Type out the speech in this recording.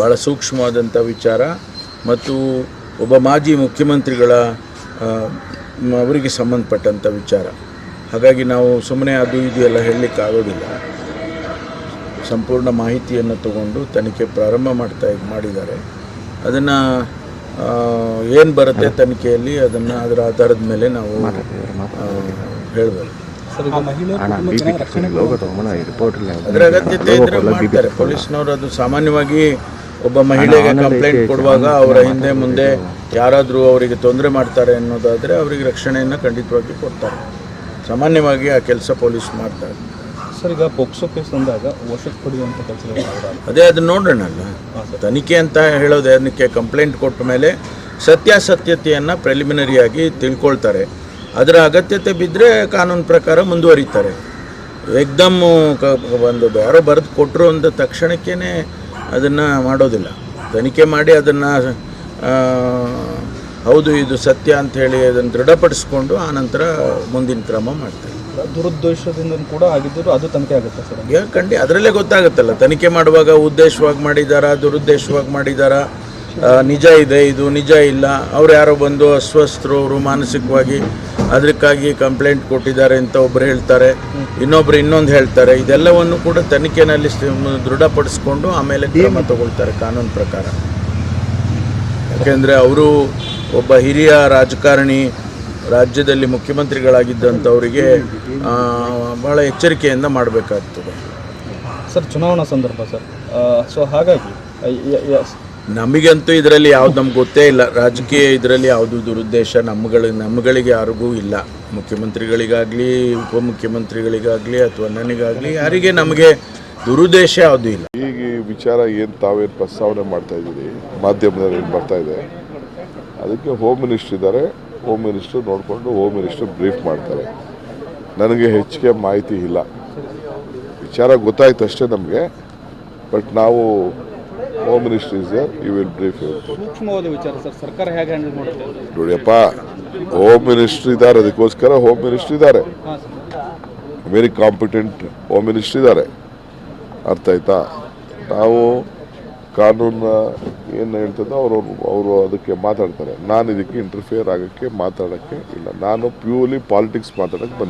ಭಾಳ ಸೂಕ್ಷ್ಮವಾದಂಥ ವಿಚಾರ ಮತ್ತು ಒಬ್ಬ ಮಾಜಿ ಮುಖ್ಯಮಂತ್ರಿಗಳ ಅವರಿಗೆ ಸಂಬಂಧಪಟ್ಟಂಥ ವಿಚಾರ. ಹಾಗಾಗಿ ನಾವು ಸುಮ್ಮನೆ ಅದು ಇದು ಎಲ್ಲ ಹೇಳಲಿಕ್ಕೆ ಆಗೋದಿಲ್ಲ. ಸಂಪೂರ್ಣ ಮಾಹಿತಿಯನ್ನು ತಗೊಂಡು ತನಿಖೆ ಪ್ರಾರಂಭ ಮಾಡ್ತಾ ಮಾಡಿದ್ದಾರೆ. ಅದನ್ನು ಏನು ಬರುತ್ತೆ ತನಿಖೆಯಲ್ಲಿ ಅದನ್ನು ಅದರ ಆಧಾರದ ಮೇಲೆ ನಾವು ರಿಪೋರ್ಟ್ ಅದರ ಅಗತ್ಯತೆ ಇದ್ದರೆ ಮಾಡ್ತಾರೆ. ಪೊಲೀಸ್ನವರು ಅದು ಸಾಮಾನ್ಯವಾಗಿ ಒಬ್ಬ ಮಹಿಳೆಗೆ ಕಂಪ್ಲೇಂಟ್ ಕೊಡುವಾಗ ಅವರ ಹಿಂದೆ ಮುಂದೆ ಯಾರಾದರೂ ಅವರಿಗೆ ತೊಂದರೆ ಮಾಡ್ತಾರೆ ಅನ್ನೋದಾದರೆ ಅವರಿಗೆ ರಕ್ಷಣೆಯನ್ನು ಖಂಡಿತವಾಗಿ ಕೊಡ್ತಾರೆ. ಸಾಮಾನ್ಯವಾಗಿ ಆ ಕೆಲಸ ಪೊಲೀಸ್ ಮಾಡ್ತಾರೆ. ಸರ್ ಈಗ ಪೊಕ್ಸೋ ಕೇಸ್ ಅಂದಾಗ ವಶಕ್ಕೆ ಪಡೆಯುವಂಥ ಕೆಲಸ ಅದೇ ಅದನ್ನ ನೋಡೋಣ ಅಲ್ಲ. ತನಿಖೆ ಅಂತ ಹೇಳೋದು ಅದಕ್ಕೆ ಕಂಪ್ಲೇಂಟ್ ಕೊಟ್ಟ ಮೇಲೆ ಸತ್ಯಾಸತ್ಯತೆಯನ್ನು ಪ್ರಿಲಿಮಿನರಿಯಾಗಿ ತಿಳ್ಕೊಳ್ತಾರೆ. ಅದರ ಅಗತ್ಯತೆ ಬಿದ್ದರೆ ಕಾನೂನು ಪ್ರಕಾರ ಮುಂದುವರಿತಾರೆ. ಎಕ್ದಮ್ ಕ- ಒಂದು ಯಾರೋ ಬರೆದು ಕೊಟ್ಟರು ಅಂದ ತಕ್ಷಣಕ್ಕೇ ಅದನ್ನು ಮಾಡೋದಿಲ್ಲ. ತನಿಖೆ ಮಾಡಿ ಅದನ್ನು ಹೌದು ಇದು ಸತ್ಯ ಅಂತ ಹೇಳಿ ಅದನ್ನು ದೃಢಪಡಿಸ್ಕೊಂಡು ಆನಂತರ ಮುಂದಿನ ಕ್ರಮ ಮಾಡ್ತಾರೆ. ದುರುದ್ದೇಶದಿಂದ ಕೂಡ ಆಗಿದ್ದರೂ ಅದು ತನಿಖೆ ಆಗುತ್ತೆ ಸರ್. ಯಾಕೆ ಖಂಡಿ ಅದರಲ್ಲೇ ಗೊತ್ತಾಗುತ್ತಲ್ಲ. ತನಿಖೆ ಮಾಡುವಾಗ ಉದ್ದೇಶವಾಗಿ ಮಾಡಿದಾರಾ ದುರುದ್ದೇಶವಾಗಿ ಮಾಡಿದಾರಾ? ನಿಜ ಇದೆ, ಇದು ನಿಜ ಇಲ್ಲ. ಅವ್ರು ಯಾರೋ ಬಂದು ಅಸ್ವಸ್ಥರು, ಅವರು ಮಾನಸಿಕವಾಗಿ ಅದಕ್ಕಾಗಿ ಕಂಪ್ಲೇಂಟ್ ಕೊಟ್ಟಿದ್ದಾರೆ ಅಂತ ಒಬ್ರು ಹೇಳ್ತಾರೆ. ಇನ್ನೊಬ್ರು ಇನ್ನೊಂದು ಹೇಳ್ತಾರೆ. ಇದೆಲ್ಲವನ್ನು ಕೂಡ ತನಿಖೆನಲ್ಲಿ ದೃಢಪಡಿಸ್ಕೊಂಡು ಆಮೇಲೆ ಕ್ರಮ ತಗೊಳ್ತಾರೆ ಕಾನೂನು ಪ್ರಕಾರ. ಯಾಕೆಂದರೆ ಅವರು ಒಬ್ಬ ಹಿರಿಯ ರಾಜಕಾರಣಿ, ರಾಜ್ಯದಲ್ಲಿ ಮುಖ್ಯಮಂತ್ರಿಗಳಾಗಿದ್ದಂಥವರಿಗೆ ಭಾಳ ಎಚ್ಚರಿಕೆಯಿಂದ ಮಾಡಬೇಕಾಗ್ತದೆ. ಸರ್, ಚುನಾವಣಾ ಸಂದರ್ಭ ಸರ್. ಸೊ ಹಾಗಾಗಿ ನಮಗಂತೂ ಇದರಲ್ಲಿ ಯಾವ್ದು ನಮ್ಗೆ ಗೊತ್ತೇ ಇಲ್ಲ. ರಾಜಕೀಯ ಇದರಲ್ಲಿ ಯಾವುದು ದುರುದ್ದೇಶ ನಮ್ಗಳ, ನಮ್ಗಳಿಗೆ ಯಾರಿಗೂ ಇಲ್ಲ. ಮುಖ್ಯಮಂತ್ರಿಗಳಿಗಾಗಲಿ, ಉಪಮುಖ್ಯಮಂತ್ರಿಗಳಿಗಾಗಲಿ ಅಥವಾ ನನಗಾಗಲಿ ಯಾರಿಗೆ ನಮಗೆ ದುರುದ್ದೇಶ ಯಾವುದೂ ಇಲ್ಲ. ಈಗ ಈ ವಿಚಾರ ಏನು ತಾವೇನು ಪ್ರಸ್ತಾವನೆ ಮಾಡ್ತಾ ಇದ್ದೀರಿ? ಮಾಧ್ಯಮದಲ್ಲಿ ಏನು ಬರ್ತಾ ಇದೆ? ಅದಕ್ಕೆ ಹೋಮ್ ಮಿನಿಸ್ಟರ್ ಇದ್ದಾರೆ. ಹೋಮ್ ಮಿನಿಸ್ಟರ್ ನೋಡಿಕೊಂಡು ಹೋಮ್ ಮಿನಿಸ್ಟರ್ ಬ್ರೀಫ್ ಮಾಡ್ತಾರೆ. ನನಗೆ ಹೆಚ್ಚಿಗೆ ಮಾಹಿತಿ ಇಲ್ಲ. ವಿಚಾರ ಗೊತ್ತಾಯ್ತು ಅಷ್ಟೇ ನಮಗೆ. ಬಟ್ ನಾವು home minister is you will brief you ಸೂಕ್ಷ್ಮವಾದ ವಿಚಾರ ಸರ್. ಸರ್ಕಾರ ಹೇಗೆ ಹ್ಯಾಂಡಲ್ ಮಾಡುತ್ತೆ? ನೋಡಿಯಪ್ಪ ಹೋಮ್ ಮಿನಿಸ್ಟರ್ ಇದ್ದಾರೆ. ಅದಕ್ಕೋಸ್ಕರ ಹೋಮ್ ಮಿನಿಸ್ಟರ್ ಇದ್ದಾರೆ. ವೆರಿ ಕಾಂಪಿಟೆಂಟ್ ಹೋಮ್ ಮಿನಿಸ್ಟರ್ ಇದ್ದಾರೆ. ಅರ್ಥ ಆಯ್ತಾ? ನಾವು ಕಾನೂನ ಏನು ಹೇಳ್ತದೋ ಅವರು ಅವರು ಅದಕ್ಕೆ ಮಾತಾಡ್ತಾರೆ. ನಾನು ಇದಕ್ಕೆ ಇಂಟರ್ಫಿಯರ್ ಆಗೋಕ್ಕೆ ಮಾತಾಡೋಕ್ಕೆ ಇಲ್ಲ. ನಾನು ಪ್ಯೂರ್ಲಿ ಪಾಲಿಟಿಕ್ಸ್ ಮಾತಾಡೋಕ್ಕೆ ಬಂದೆ